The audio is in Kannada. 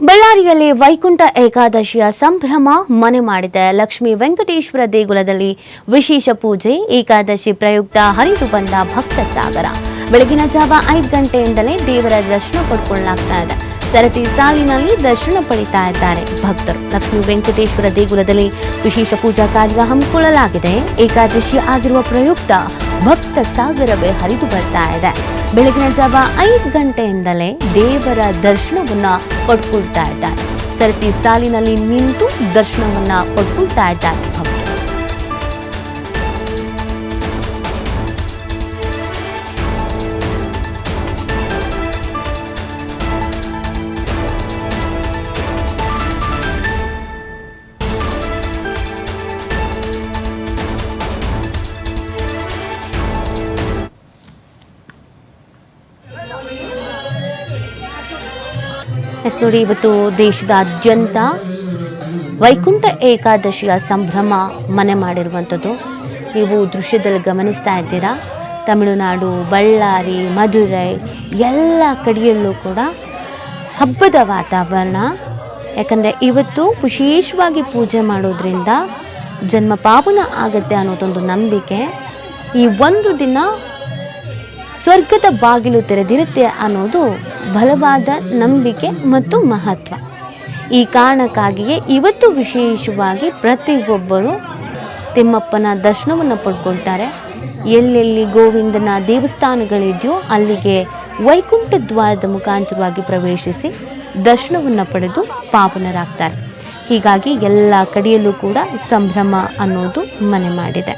ಬಳ್ಳಾರಿಯಲ್ಲಿ ವೈಕುಂಠ ಏಕಾದಶಿಯ ಸಂಭ್ರಮ ಮನೆ ಮಾಡಿದ ಲಕ್ಷ್ಮೀ ವೆಂಕಟೇಶ್ವರ ದೇಗುಲದಲ್ಲಿ ವಿಶೇಷ ಪೂಜೆ, ಏಕಾದಶಿ ಪ್ರಯುಕ್ತ ಹರಿದು ಬಂದ ಭಕ್ತ ಸಾಗರ. ಬೆಳಗಿನ ಜಾವ ಐದು ಗಂಟೆಯಿಂದಲೇ ದೇವರ ದರ್ಶನ ಪಡ್ಕೊಳ್ಳಲಾಗ್ತಾ ಇದೆ. ಸರತಿ ಸಾಲಿನಲ್ಲಿ ದರ್ಶನ ಪಡಿತಾ ಇದ್ದಾರೆ ಭಕ್ತರು. ಲಕ್ಷ್ಮೀ ವೆಂಕಟೇಶ್ವರ ದೇಗುಲದಲ್ಲಿ ವಿಶೇಷ ಪೂಜಾ ಕಾರ್ಯ ಹಮ್ಮಿಕೊಳ್ಳಲಾಗಿದೆ. ಏಕಾದಶಿ ಆಗಿರುವ ಪ್ರಯುಕ್ತ ಭಕ್ತ ಸಾಗರವೇ ಹರಿದು ಬರ್ತಾ ಇದೆ. ಬೆಳಗಿನ ಜಾವ ಐದು ಗಂಟೆಯಿಂದಲೇ ದೇವರ ದರ್ಶನವನ್ನ ಪಡ್ಕೊಳ್ತಾ ಇದ್ದಾರೆ. ಸರತಿ ಸಾಲಿನಲ್ಲಿ ನಿಂತು ದರ್ಶನವನ್ನ ಪಡ್ಕೊಳ್ತಾ ಇದ್ದಾರೆ. ಎಸ್ ನೋಡಿ, ಇವತ್ತು ದೇಶದಾದ್ಯಂತ ವೈಕುಂಠ ಏಕಾದಶಿಯ ಸಂಭ್ರಮ ಮನೆ ಮಾಡಿರುವಂಥದ್ದು. ನೀವು ದೃಶ್ಯದಲ್ಲಿ ಗಮನಿಸ್ತಾ ಇದ್ದೀರಾ? ತಮಿಳುನಾಡು, ಬಳ್ಳಾರಿ, ಮಧುರೈ, ಎಲ್ಲ ಕಡೆಯಲ್ಲೂ ಕೂಡ ಹಬ್ಬದ ವಾತಾವರಣ. ಯಾಕಂದರೆ ಇವತ್ತು ವಿಶೇಷವಾಗಿ ಪೂಜೆ ಮಾಡೋದ್ರಿಂದ ಜನ್ಮ ಪಾವನ ಆಗುತ್ತೆ ಅನ್ನೋದೊಂದು ನಂಬಿಕೆ. ಈ ಒಂದು ದಿನ ಸ್ವರ್ಗದ ಬಾಗಿಲು ತೆರೆದಿರುತ್ತೆ ಅನ್ನೋದು ಬಲವಾದ ನಂಬಿಕೆ ಮತ್ತು ಮಹತ್ವ. ಈ ಕಾರಣಕ್ಕಾಗಿಯೇ ಇವತ್ತು ವಿಶೇಷವಾಗಿ ಪ್ರತಿಯೊಬ್ಬರು ತಿಮ್ಮಪ್ಪನ ದರ್ಶನವನ್ನು ಪಡ್ಕೊಳ್ತಾರೆ. ಎಲ್ಲೆಲ್ಲಿ ಗೋವಿಂದನ ದೇವಸ್ಥಾನಗಳಿದೆಯೋ ಅಲ್ಲಿಗೆ ವೈಕುಂಠ ದ್ವಾರದ ಮುಖಾಂತರವಾಗಿ ಪ್ರವೇಶಿಸಿ ದರ್ಶನವನ್ನು ಪಡೆದು ಪಾಪನರಾಗ್ತಾರೆ ಹೀಗಾಗಿ ಎಲ್ಲ ಕಡೆಯಲ್ಲೂ ಕೂಡ ಸಂಭ್ರಮ ಅನ್ನೋದು ಮನೆ ಮಾಡಿದೆ.